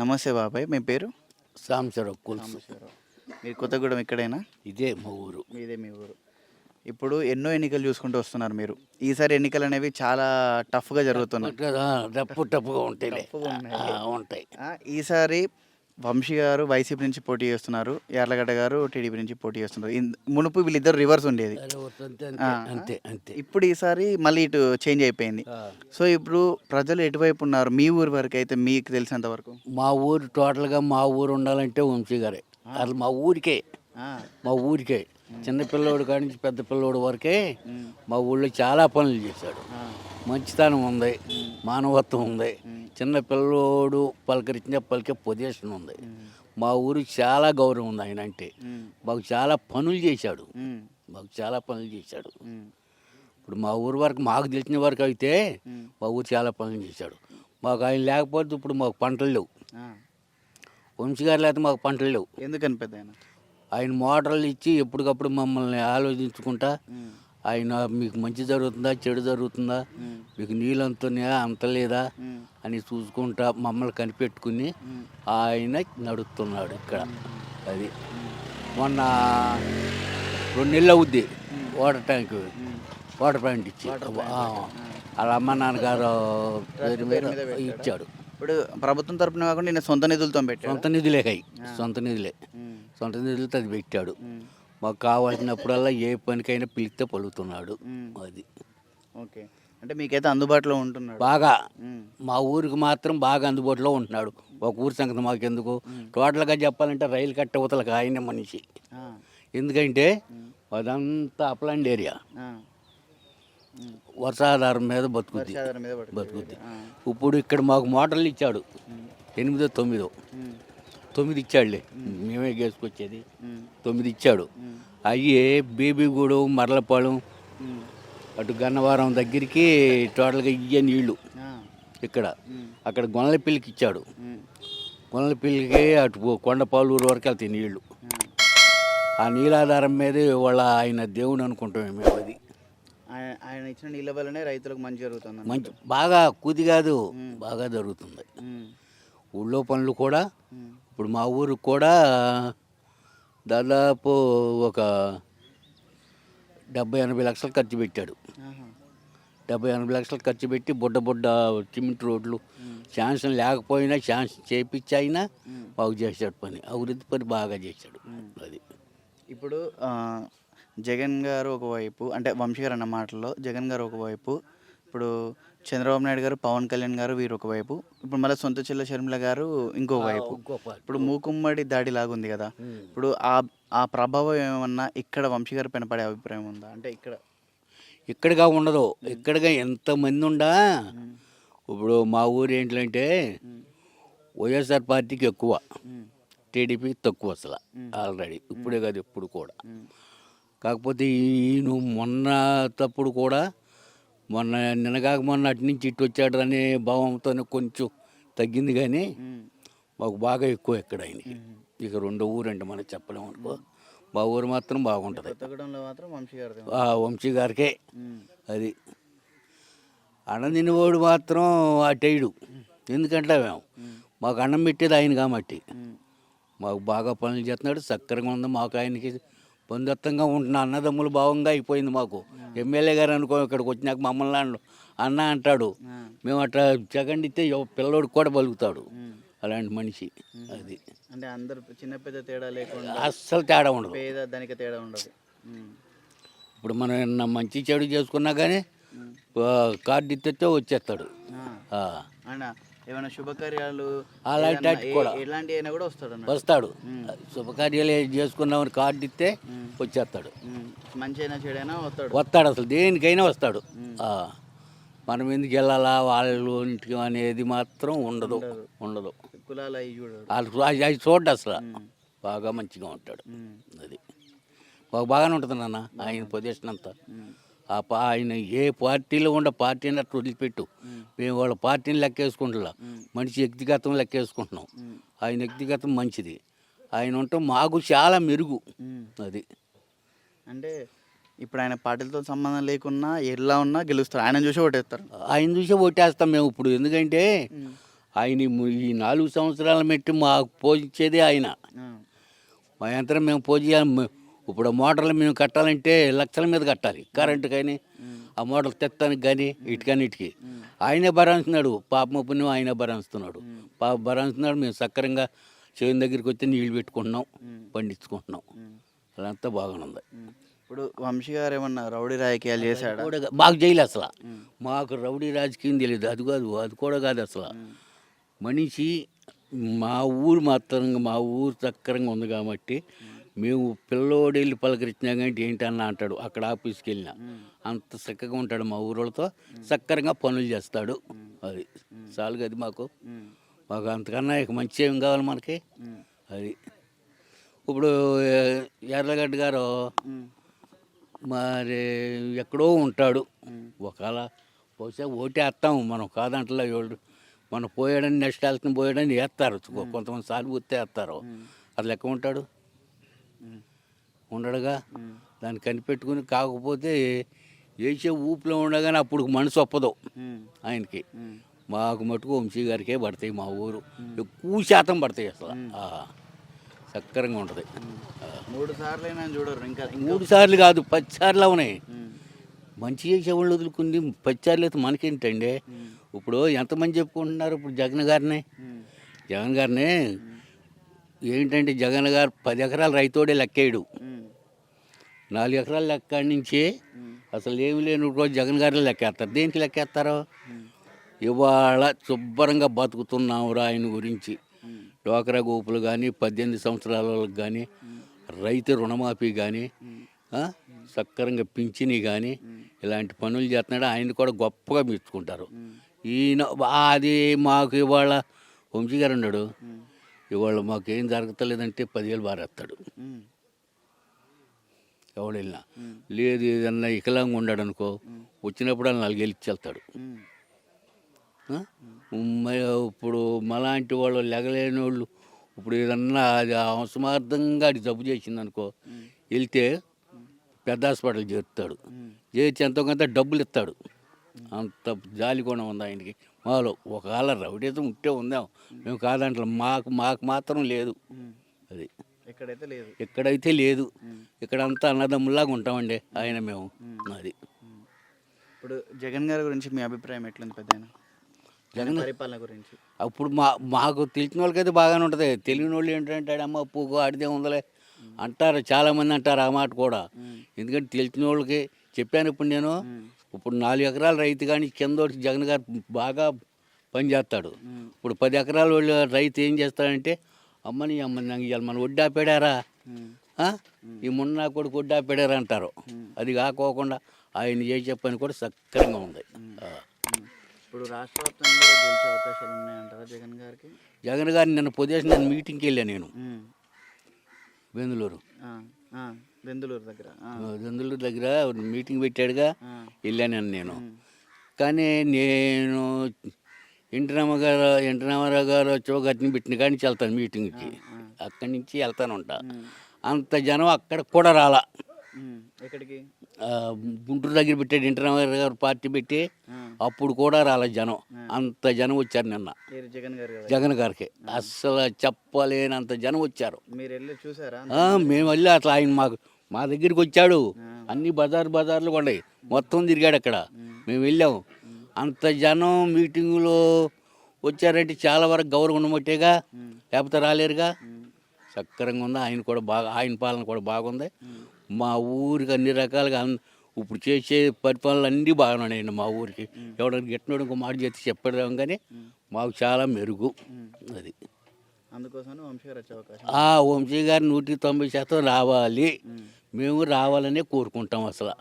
నమస్తే బాబాయ్ మీ పేరు సాంసరావు కొలుసు మీరు కొత్తగూడెం ఇక్కడైనా ఇదే మా ఊరు మీదే మీ ఊరు ఇప్పుడు ఎన్నో ఎన్నికలు చూసుకుంటూ వస్తున్నారు మీరు ఈసారి ఎన్నికలు అనేవి చాలా టఫ్గా జరుగుతున్నాయి టప్పు టప్పుగా ఉంటాయి. ఉంటాయి ఈసారి వంశీ గారు వైసీపీ నుంచి పోటీ చేస్తున్నారు యార్లగడ్డ గారు టీడీపీ నుంచి పోటీ చేస్తున్నారు. ఇన్- మునుపు వీళ్ళిద్దరు రివర్స్ ఉండేది. అంతే ఆ, అంతే ఇప్పుడు ఈసారి మళ్ళీ ఇటు చేంజ్ అయిపోయింది. సో ఇప్పుడు ప్రజలు ఎటువైపు ఉన్నారు? మీ ఊరి వరకు అయితే మీకు తెలిసినంత వరకు? మా ఊరు టోటల్గా మా ఊరు ఉండాలంటే వంశీ గారే. అసలు మా ఊరికే. ఆ, మా ఊరికే. చిన్న పిల్లోడు కాడి నుంచి పెద్ద పిల్లోడు వరకే మా ఊళ్ళో చాలా పనులు చేశాడు. మంచితనం ఉంది మానవత్వం ఉంది. చిన్న పిల్లోడు పలకరించిన పలికే పొజిషన్ ఉంది. మా ఊరికి చాలా గౌరవం ఉంది ఆయన అంటే. మాకు చాలా పనులు చేశాడు. మాకు చాలా పనులు చేశాడు. ఇప్పుడు మా ఊరు వరకు మాకు తెలిసిన వరకు అయితే. మా ఊరు చాలా పనులు చేశాడు. మాకు ఆయన లేకపోతే ఇప్పుడు మాకు పంటలు లేవు. వంశీ గారు లేకపోతే మాకు పంటలు లేవు. ఎందుకని పెద్ద ఆయన? ఆయన మోటార్లు ఇచ్చి ఎప్పటికప్పుడు మమ్మల్ని ఆలోచించుకుంటా ఆయన మీకు మంచి జరుగుతుందా చెడు జరుగుతుందా? మీకు నీళ్ళు అంతున్నాయా అంత లేదా? ఉమ్, అని చూసుకుంటా మమ్మల్ని కనిపెట్టుకుని ఆయన నడుస్తున్నాడు ఇక్కడ. అది. మొన్న రెండు నెలలు అవుద్ది వాటర్ ట్యాంక్. వాటర్ ప్లాంట్ ఇచ్చి. వాళ్ళ అమ్మ నాన్నగారు పేరు మీద ఇచ్చాడు. ఇప్పుడు ప్రభుత్వం తరపున కాకుండా నేను సొంత నిధులతో పెట్టాడు? సొంత నిధులే కై. సొంత నిధులే. సొంత నిధులతో అది పెట్టాడు. మాకు కావాల్సినప్పుడల్లా ఏ పనికైనా పిలిస్తే పలుకుతున్నాడు. అది. ఓకే. అంటే మీకైతే అందుబాటులో ఉంటున్నాడు. బాగా. మా ఊరికి మాత్రం బాగా అందుబాటులో ఉంటున్నాడు. ఒక ఊరి సంగతి మాకెందుకు? టోటల్గా చెప్పాలంటే రైలు కట్ట అవతలకు ఆయన మనిషి. ఎందుకంటే అదంతా అప్లాండ్ ఏరియా. వర్షాధారం మీద బతుకుద్ది. బతుకుద్ది. ఇప్పుడు ఇక్కడ మాకు మోటార్లు ఇచ్చాడు. ఎనిమిదో తొమ్మిదో. తొమ్మిది ఇచ్చాడులే మేమే. గేసుకొచ్చేది తొమ్మిది ఇచ్చాడు అయ్యి బేబీగూడెం మరలపాలెం అటు గన్నవరం దగ్గరికి టోటల్గా ఇయ్యే నీళ్ళు ఇక్కడ. అక్కడ గొనలపల్లికి ఇచ్చాడు గొనలపల్లికి అటు కొండపాలూరు వరకు వెళ్తాయి నీళ్ళు. ఆ. నీలాధారం మీదే వాళ్ళ ఆయన దేవుడు అనుకుంటాం మేము అది. ఆయన ఇచ్చిన నీళ్ళ వల్లనే రైతులకు మంచి జరుగుతుంది మంచి బాగా కుది కాదు బాగా జరుగుతుంది. ఊళ్ళో పనులు కూడా ఇప్పుడు మా ఊరికి కూడా దాదాపు ఒక డెబ్బై ఎనభై లక్షలు ఖర్చు పెట్టాడు. డెబ్బై ఎనభై లక్షలు ఖర్చు పెట్టి బుడ్డ బుడ్డ సిమెంట్ రోడ్లు శాంక్షన్ లేకపోయినా శాంక్షన్ చేపించి అయినా బాగు చేశాడు పని. అభివృద్ధి పని బాగా చేశాడు అది. ఇప్పుడు జగన్ గారు ఒకవైపు అంటే వంశీ గారు అన్న మాటల్లో జగన్ గారు ఒకవైపు ఇప్పుడు చంద్రబాబు నాయుడు గారు పవన్ కళ్యాణ్ గారు వీరు ఒకవైపు ఇప్పుడు మళ్ళీ సొంత చెల్ల షర్మిల గారు ఇంకో వైపు. ఇప్పుడు మూకుమ్మడి దాడి లాగుంది కదా. ఇప్పుడు ఆ ఆ ప్రభావం ఏమన్నా ఇక్కడ వంశీ గారి పైన పడే అభిప్రాయం ఉందా? అంటే ఇక్కడ. ఇక్కడగా ఉండదు. ఇక్కడగా ఎంతమంది ఉండా? ఇప్పుడు మా ఊరు ఏంటంటే వైఎస్ఆర్ పార్టీకి ఎక్కువ. ఉమ్, టీడీపీ తక్కువ అసలు ఆల్రెడీ. ఇప్పుడే కాదు ఎప్పుడు కూడా. కాకపోతే ఈయన మొన్న తప్పుడు కూడా మొన్న నిన్నగాక మొన్న అటు నుంచి ఇటు వచ్చాడు అనే భావంతోనే కొంచెం తగ్గింది కానీ మాకు బాగా ఎక్కువ ఇక్కడ ఆయనకి ఇక రెండో ఊరు అంటే మనం చెప్పలేము అనుకో. మా ఊరు మాత్రం బాగుంటుంది. వంశీ గారికే. అది అన్నం తినేవాడు మాత్రం అటేయుడు ఎందుకంటే మేము మాకు అన్నం పెట్టేది ఆయన కాబట్టి. మాకు బాగా పనులు చేస్తున్నాడు. సక్కరంగా ఉంది మాకు ఆయనకి బంధుత్వంగా ఉంటున్న. అన్నదమ్ములు భావంగా అయిపోయింది మాకు. ఎమ్మెల్యే గారు అనుకో ఇక్కడికి వచ్చినాక మమ్మల్ని అన్న- అన్న అంటాడు. మేము అట్లా సెకండ్ ఇస్తే పిల్లోడికి కూడా బలుగుతాడు. అలాంటి మనిషి అది. అంటే అందరు చిన్న పెద్ద తేడా లేకుండా అస్సలు తేడా ఉండదు. పేద దానికి తేడా ఉండదు. ఇప్పుడు మనం మంచి చెడు చేసుకున్నా కానీ కార్డు ఇస్తే వచ్చేస్తాడు. ఏమైనా శుభకార్యాలు అలాంటి కూడా. ఎలాంటి అయినా కూడా వస్తాడు వస్తాడు. శుభకార్యాలు చేసుకున్నామని కార్డు ఇస్తే వచ్చేస్తాడు. మంచి అయినా చెడైనా వస్తాడు. వస్తాడు అసలు దేనికైనా వస్తాడు. ఆ, మనం ఎందుకు వెళ్ళాలా? వాళ్ళ ఇంటికి అనేది మాత్రం ఉండదు. ఉండదు. కులాలు అవి చూడడు అది అది చూడ్డు అసలు. బాగా మంచిగా ఉంటాడు. అది. బాగా బాగానే ఉంటుంది నాన్న. ఆయన పొజిషన్ అంతా. ఆ పా ఆయన ఏ పార్టీలో ఉండ పార్టీని అట్లా వదిలిపెట్టు. మేము వాళ్ళ పార్టీని లెక్కేసుకుంటున్నా. మనిషి వ్యక్తిగతం లెక్కేసుకుంటున్నాం. ఆయన వ్యక్తిగతం మంచిది. ఆయన ఉంటే మాకు చాలా మెరుగు. అది. అంటే ఇప్పుడు ఆయన పార్టీలతో సంబంధం లేకున్నా ఎలా ఉన్నా గెలుస్తారు. ఆయన చూసి ఓటేస్తారు. ఆయన చూసే ఓటేస్తాం మేము ఇప్పుడు. ఎందుకంటే ఆయన ఈ నాలుగు సంవత్సరాల మెట్టి మాకు పోషించేదే ఆయన. మా యంత్రం మేము పూజ ఇప్పుడు మోటార్లు మేము కట్టాలంటే లక్షల మీద కట్టాలి. కరెంటు కానీ ఆ మోటార్లు తెత్తానికి కానీ ఇటుకని ఇటుకి. ఆయనే భరాంచున్నాడు పాప పుణ్యం ఆయనే భరాంచుతున్నాడు. పాప భరాంచున్నాడు మేము సక్రంగా చేను దగ్గరికి వచ్చి నీళ్ళు పెట్టుకుంటున్నాం పండించుకుంటున్నాం. అదంతా బాగానుంది ఉమ్. ఇప్పుడు వంశీ గారు ఏమన్నా రౌడీ రాజకీయాలు చేశాడా? కూడా మాకు చేయలే అసలు. మాకు రౌడీ రాజకీయం తెలియదు. అది కాదు అది కూడా కాదు అసలు. మనిషి మా ఊరు మాత్రం మా ఊరు చక్కరంగా ఉంది కాబట్టి మేము పిల్లోడు వెళ్ళి పలకరించినా కానీ ఏంటన్నా అంటాడు అక్కడ ఆఫీస్కి వెళ్ళినా అంత చక్కగా ఉంటాడు మా ఊరోళ్ళతో. చక్కరంగా పనులు చేస్తాడు. అది చాలుగా అది మాకు. మాకు అంతకన్నా ఇక మంచి ఏం కావాలి మనకి? అది. ఇప్పుడు ఎర్రగడ్డ గారు మరి ఎక్కడో ఉంటాడు. ఒకవేళ బహుశా ఓటేస్తాం మనం కాదంటలో మనం పోయాడని నెక్స్ట్ వెళ్తున్న పోయాడని వేస్తారు. కొంతమంది సార్లు గుర్తే వేస్తారు. అసలు లెక్క ఉంటాడు? ఉండడుగా. దాన్ని కనిపెట్టుకుని కాకపోతే వేసే ఊపిలో ఉండగానే అప్పుడు మనసు ఒప్పదు ఆయనకి. మాకు మటుకు వంశీ గారికే పడతాయి మా ఊరు. ఎక్కువ శాతం పడతాయి అసలు. ఆ, సక్కరంగా ఉంటుంది. మూడు సార్లు అయినా చూడరు ఇంకా మూడు సార్లు కాదు పది సార్లు అవునాయి. మంచి చేసేవాళ్ళు వదులుకుంది పచ్చారులు అయితే మనకేంటండి? ఇప్పుడు ఎంతమంది చెప్పుకుంటున్నారు ఇప్పుడు జగన్ గారిని? జగన్ గారిని ఏంటంటే జగన్ గారు పది ఎకరాల రైతోడే లెక్కేయడు. నాలుగు ఎకరాల లెక్క నుంచి అసలు ఏమి లేని రోజు జగన్ గారిని లెక్కేస్తారు. దేనికి లెక్కేస్తారు? ఇవాళ శుభ్రంగా బతుకుతున్నావురా ఆయన గురించి. డోకరా గోపులు కానీ పద్దెనిమిది సంవత్సరాల వాళ్ళకి కానీ రైతు రుణమాఫీ కానీ సక్కరంగా పింఛని కానీ ఇలాంటి పనులు చేస్తున్నాడు. ఆయన కూడా గొప్పగా మెచ్చుకుంటారు. ఈయన అది మాకు ఇవాళ వంశీ గారు ఉన్నాడు ఇవాళ మాకు ఏం జరగతలేదంటే పదివేలు బారేస్తాడు. ఎవడు వెళ్ళినా లేదు ఏదన్నా వికలాంగా ఉన్నాడు అనుకో వచ్చినప్పుడు వాళ్ళు నాలుగేళ్ళు వెళ్తాడు ఇప్పుడు మలాంటి వాళ్ళు లెగలేని వాళ్ళు ఇప్పుడు ఏదన్నా అది అవసమార్థంగా అది జబ్బు చేసింది అనుకో వెళ్తే పెద్ద హాస్పిటల్ చేరుతాడు. చేర్చి ఎంతో కొంత డబ్బులు ఇస్తాడు. అంత జాలి కూడా ఉంది ఆయనకి. మాలో ఒకవేళ రౌడీతం ఉంటే ఉందాం. మేము. కాదంటాం మాకు మాకు మాత్రం లేదు. అది. ఎక్కడైతే లేదు. ఎక్కడైతే లేదు ఇక్కడంతా అన్నదమ్ములాగా ఉంటామండి ఆయన మేము అది ఇప్పుడు జగన్ గారి గురించి మీ అభిప్రాయం ఎట్లుంది పెద్ద జగన్ పరిపాలన గురించి. అప్పుడు మా మాకు తెలిసిన వాళ్ళకైతే బాగానే ఉంటుంది. తెలియని వాళ్ళు ఏంటంటే అమ్మ పూకు ఆడితే ఉందలే అంటారు చాలామంది అంటారు ఆ మాట కూడా. ఎందుకంటే తెలిసిన వాళ్ళకి చెప్పాను ఇప్పుడు నేను. ఇప్పుడు నాలుగు ఎకరాల రైతు కానీ కింద జగన్ గారు బాగా పనిచేస్తాడు ఇప్పుడు పది ఎకరాల వాళ్ళు రైతు ఏం చేస్తాడంటే అమ్మని అమ్మని నాకు ఇవాళ మన వడ్డా పెడారా? ఈ మున్నా కొడుకు వడ్డా పెడారా అంటారు అది కాకోకుండా ఆయన చేసే పని కూడా సక్రంగా ఉంది. ఇప్పుడు రాష్ట్ర వ్యాప్తంగా కూడా గెలిచే అవకాశాలు ఉన్నాయంటారా జగన్ గారికి? జగన్ గారిని నిన్న పొదేసి నేను మీటింగ్కి వెళ్ళా నేను. బెందులూరు బెందులూరు దగ్గర బెందులూరు దగ్గర మీటింగ్ పెట్టాడుగా వెళ్ళాను నేను కానీ నేను ఎన్టీ రామారావు గారు ఎన్టీ రామారావు గారు చౌగట్ని పెట్టిన కానీ వెళ్తాను మీటింగ్కి. అక్కడి నుంచి వెళ్తాను ఉంటా అంత జనం అక్కడ కూడా రాలా. ఎక్కడికి? గుంటూరు దగ్గర పెట్టాడు ఎన్టీ రామారావు గారు పార్టీ పెట్టి అప్పుడు కూడా రాలే జనం. అంత జనం వచ్చారు నిన్న. మీరు జగన్ గారికి. అస్సలు చెప్పలేనంత జనం వచ్చారు. మేము వెళ్ళి అట్లా ఆయన మాకు మా దగ్గరికి వచ్చాడు. అన్ని బజార్ బజార్లు ఉన్నాయి మొత్తం తిరిగాడు అక్కడ. మేము వెళ్ళాము అంత జనం మీటింగులో వచ్చారంటే చాలా వరకు గౌరవం ఉండబట్టేగా లేకపోతే రాలేరుగా. సక్కరంగా ఉంది. ఆయన కూడా బాగా ఆయన పాలన కూడా బాగుంది. మా ఊరికి అన్ని రకాలుగా ఇప్పుడు చేసే పరిపాలనలు అన్నీ బాగానే ఉన్నాయండి మా ఊరికి. ఎవడైనా గిట్టినోడు ఇంకో మాట చేసి చెప్పడం కానీ మాకు చాలా మెరుగు అది. వంశీ గారు వచ్చే అవకాశం ఆ వంశీ గారు నూటికి తొంభై శాతం రావాలి. మేము రావాలనే కోరుకుంటాం అసలు.